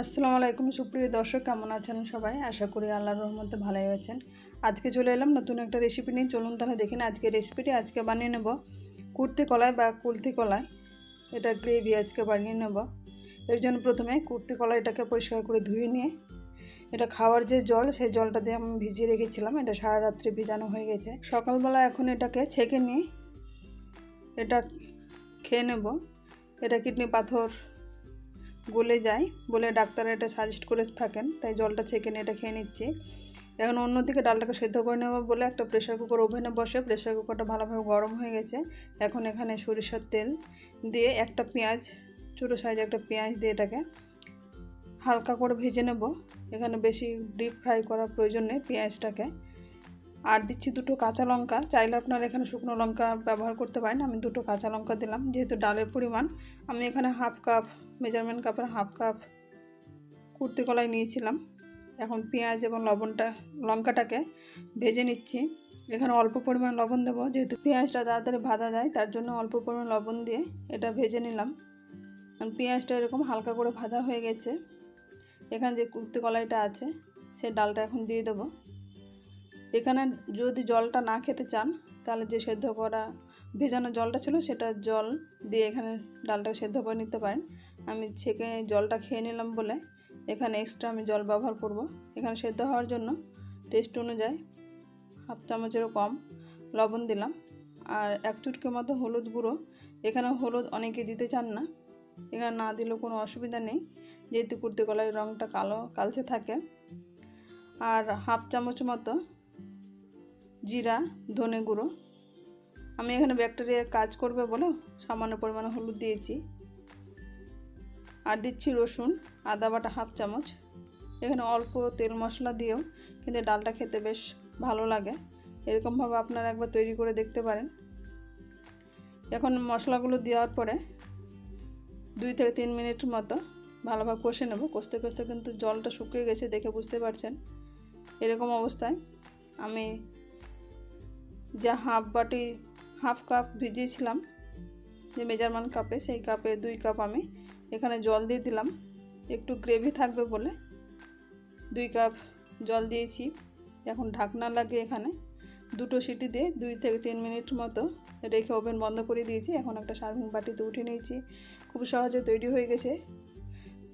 আসসালামু আলাইকুম, সুপ্রিয় দর্শক, কেমন আছেন সবাই? আশা করি আল্লাহর রহমতে ভালোই আছেন। আজকে চলে এলাম নতুন একটা রেসিপি নিয়ে। চলুন তাহলে দেখেন আজকে রেসিপিটি আজকে বানিয়ে নেব কুর্তি কলাই বা কুলতি কলাই। এটা গ্রেভি আজকে বানিয়ে নেব। এর জন্য প্রথমে কুর্তি কলাইটাকে পরিষ্কার করে ধুয়ে নিয়ে, এটা খাওয়ার যে জল, সেই জলটা দিয়ে আমি ভিজিয়ে রেখেছিলাম। এটা সারা রাত্রে ভিজানো হয়ে গেছে। সকালবেলা এখন এটাকে ছেঁকে নিয়ে, এটা খেয়ে নেব। এটা কিডনি পাথর গলে যায় বলে ডাক্তার এটা সাজেস্ট করে থাকেন, তাই জলটা ছেঁকে নিয়ে এটা খেয়ে নিচ্ছি। এখন অন্যদিকে ডালটাকে সেদ্ধ করে নেব বলে একটা প্রেশার কুকার ওভেনে বসে প্রেশার কুকারটা ভালোভাবে গরম হয়ে গেছে। এখন এখানে সরিষার তেল দিয়ে একটা পেঁয়াজ, ছোটো সাইজে একটা পেঁয়াজ দিয়ে এটাকে হালকা করে ভেজে নেব। এখানে বেশি ডিপ ফ্রাই করার প্রয়োজন নেই পেঁয়াজটাকে। আর দিচ্ছি দুটো কাঁচা লঙ্কা। চাইলে আপনারা এখানে শুকনো লঙ্কা ব্যবহার করতে পারেন। আমি দুটো কাঁচা লঙ্কা দিলাম, যেহেতু ডালের পরিমাণ। আমি এখানে হাফ কাপ, মেজারমেন্ট কাপের হাফ কাপ কুর্তি কলাই নিয়েছিলাম। এখন পেঁয়াজ এবং লবণটা, লঙ্কাটাকে ভেজে নিচ্ছি। এখানে অল্প পরিমাণ লবণ দেবো, যেহেতু পেঁয়াজটা তাড়াতাড়ি ভাজা যায়, তার জন্য অল্প পরিমাণ লবণ দিয়ে এটা ভেজে নিলাম। পেঁয়াজটা এরকম হালকা করে ভাজা হয়ে গেছে। এখানে যে কুর্তি কলাইটা আছে, সে ডালটা এখন দিয়ে দেবো। এখানে যদি জলটা না খেতে চান, তাহলে যে সেদ্ধ করা ভেজানো জলটা ছিল সেটা জল দিয়ে এখানে ডালটা সেদ্ধ করে নিতে পারেন। আমি ছেঁকে জলটা খেয়ে নিলাম বলে এখানে এক্সট্রা আমি জল ব্যবহার করব। এখানে সেদ্ধ হওয়ার জন্য টেস্ট অনুযায়ী হাফ চামচেরও কম লবণ দিলাম। আর এক চুটকে মতো হলুদ গুঁড়ো। এখানে হলুদ অনেকে দিতে চান না। এখানে না দিলেও কোনো অসুবিধা নেই। যেহেতু কুর্তি কলাই রঙটা কালো, কালচে থাকে। আর হাফ চামচ মতো জিরা, ধনে গুঁড়ো। আমি এখানে ব্যাকটেরিয়া কাজ করবে বলে সামান্য পরিমাণে হলুদ দিয়েছি। আর দিচ্ছি রসুন, আদা বাটা হাফ চামচ। এখানে অল্প তেল মশলা দিয়েও কিন্তু ডালটা খেতে বেশ ভালো লাগে। এরকমভাবে আপনারা একবার তৈরি করে দেখতে পারেন। এখন মশলাগুলো দেওয়ার পরে দুই থেকে তিন মিনিট মতো ভালোভাবে কষে নেব। কষতে কষতে কিন্তু জলটা শুকিয়ে গেছে দেখে বুঝতে পারছেন। এরকম অবস্থায় আমি যে হাফ বাটি, হাফ কাপ ভিজিয়েছিলাম যে মেজারমান কাপে, সেই কাপে দুই কাপ আমি এখানে জল দিয়ে দিলাম। একটু গ্রেভি থাকবে বলে দুই কাপ জল দিয়েছি। এখন ঢাকনা লাগে এখানে দুটো সিটি দিয়ে দুই থেকে তিন মিনিট মতো রেখে ওভেন বন্ধ করে দিয়েছি। এখন একটা সার্ভিং বাটিতে উঠে নিয়েছি। খুব সহজে তৈরি হয়ে গেছে।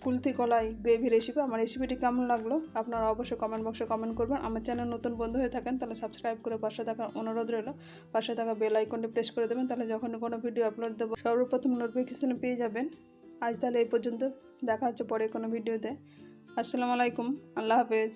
কুলতি কলাই গ্রেভি রেসিপি আমার রেসিপিটি কেমন লাগল আপনারা অবশ্যই কমেন্ট বক্সে কমেন্ট করবেন। আমার চ্যানেল নতুন বন্ধু হয়ে থাকেন তাহলে সাবস্ক্রাইব করে পাশে থাকার অনুরোধ রইল। পাশে থাকা বেল আইকনটি প্রেস করে দেবেন, তাহলে যখন কোনো ভিডিও আপলোড দেবো, সর্বপ্রথম নোটিফিকেশানে পেয়ে যাবেন। আজ তাহলে এই পর্যন্ত, দেখা হচ্ছে পরে কোনো ভিডিওতে আসসালামু আলাইকুম, আল্লাহ হাফেজ।